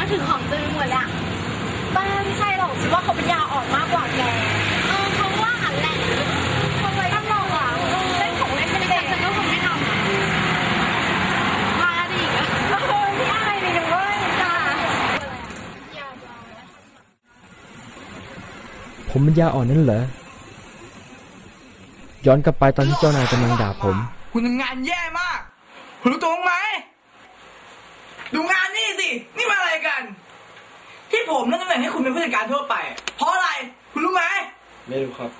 นะถึงของจริงหมดแหละบ้าไม่ใช่หรอกคิดว่าเขาเป็นยาอ่อนมากกว่าแกเออเพาว่าหันแหละทำไมต้องลองอะเล่นของเล่นเป็นเด็กฉันก็คงทำมาออพี่อานี่นะวยผมเป็นยาอ่อนนั่นเหรอ ย้อนกลับไปตอนที่เจ้านายกำลังด่าผม คุณทำงานแย่มากคุณรู้ตัวไหมดูงานนี่ นี่มาอะไรกัน ที่ผมนั่นตำแหน่งให้คุณเป็นผู้จัดการทั่วไป เพราะอะไร คุณรู้ไหมไม่รู้ครับ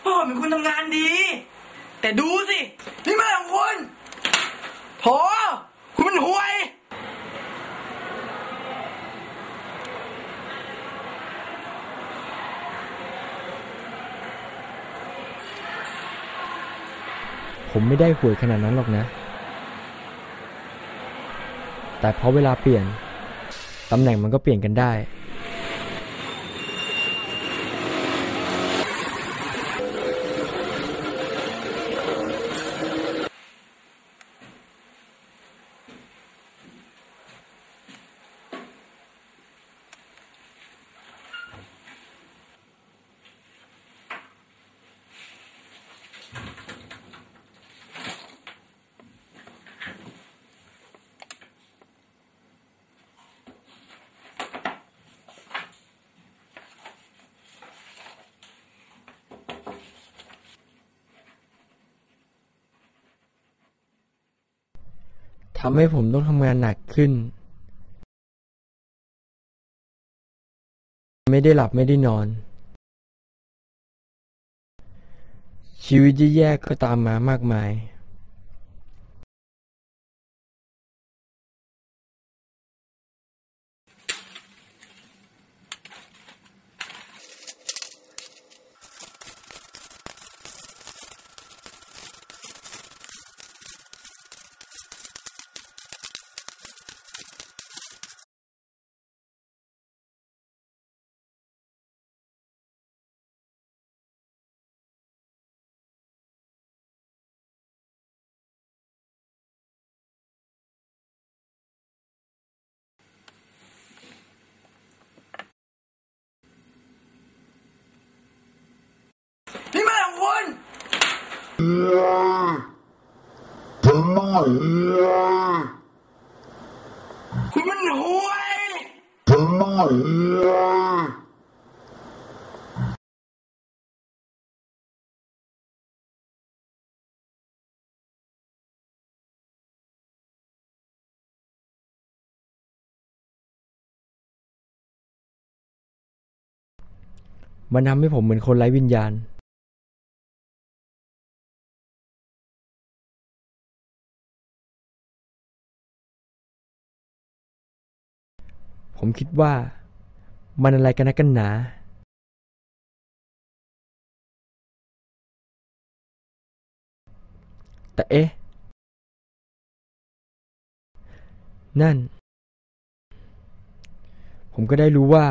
เพราะผมเป็นคนทำงานดี แต่ดูสิ นี่มาของคุณโถคุณมันห่วย ผมไม่ได้ห่วยขนาดนั้นหรอกนะ แต่เพราะเวลาเปลี่ยนตำแหน่งมันก็เปลี่ยนกันได้ ทำให้ผมต้องทำงานหนักขึ้น ไม่ได้หลับไม่ได้นอน ชีวิตแย่ๆก็ตามมามากมาย คุณมันหวยมันทำให้ผมเหมือนคนไร้วิญญาณ ผมคิดว่า มันอะไรกันนะกันหนาแต่เอ๊ะ นั่น ผมก็ได้รู้ว่า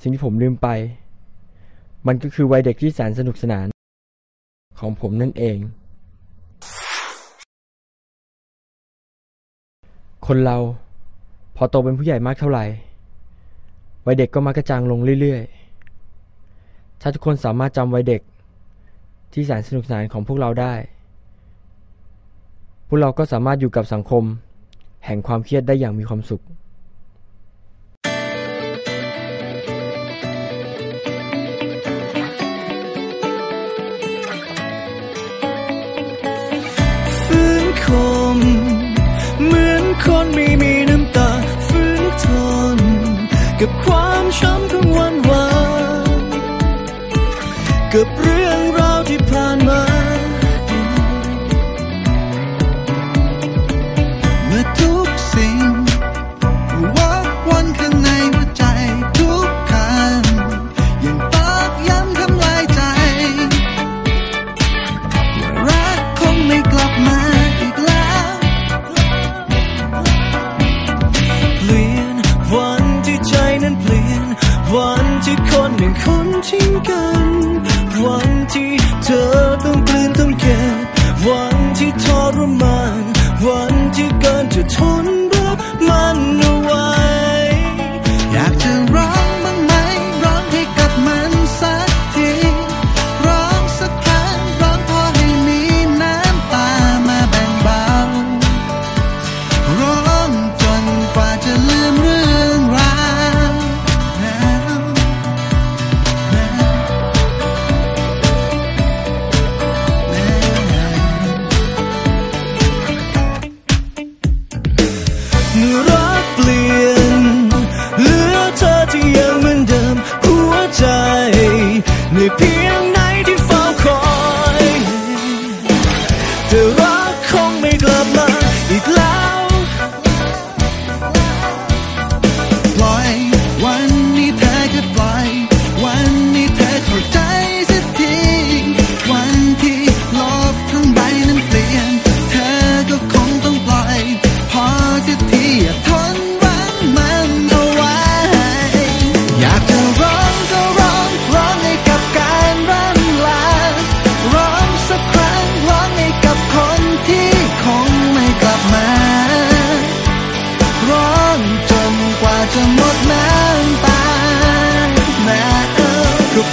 สิ่งที่ผมลืมไป มันก็คือวัยเด็กที่แสนสนุกสนาน ของผมนั่นเอง คนเรา พอโตเป็นผู้ใหญ่มากเท่าไหร่ วัยเด็กก็มักกระจางลงเรื่อยๆ ถ้าทุกคนสามารถจำวัยเด็กที่แสนสนุกสนานของพวกเราได้ พวกเราก็สามารถอยู่กับสังคม แห่งความเครียดได้อย่างมีความสุข กับความช้ำของวันวานกับเรื่อง ที่คนหนึ่งคนทิ้งกัน วันที่เธอต้องกลืนต้องเก็บวันที่ทรมาน วันที่เกินจะทนรับมันเอาไว้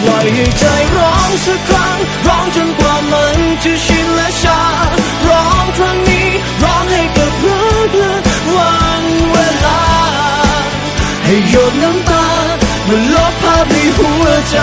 ปล่อยให้ใจร้องสักครั้ง ร้องจนกว่ามันจะชินและชา ร้องครั้งนี้ร้องให้กับรักและวันเวลา ให้หยดน้ำตา มันลบภาพในหัวใจ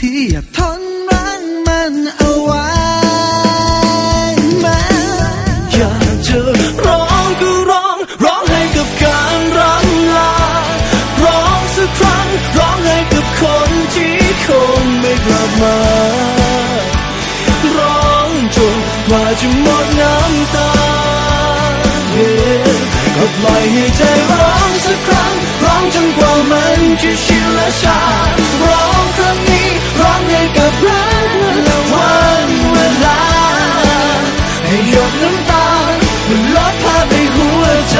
ที่อย่าทนรั้งมันเอาไว้แม้อยากจะร้องก็ร้อง ร้องให้กับการรำลา ร้องสักครั้ง ร้องให้กับคนที่คงไม่กลับมา ร้องจนกว่าจะหมดน้ำตา ก็ปล่อยให้ใจร้องสักครั้ง ร้องจนกว่ามันจะชินและชา ร้องครั้งนี้ร้องให้กับรักและวันเวลา ให้หยดน้ำตามันลดภาพในหัวใจ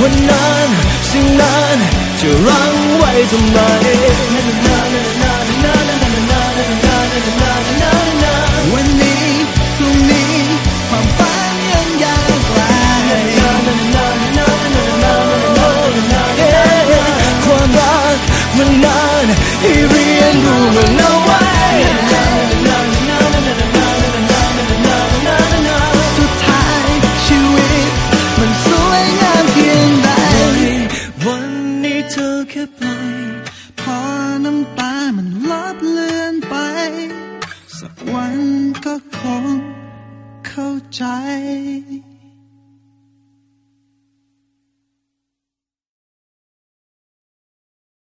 วันนั้นสิ่งนั้นจะรั้งไว้ทำไม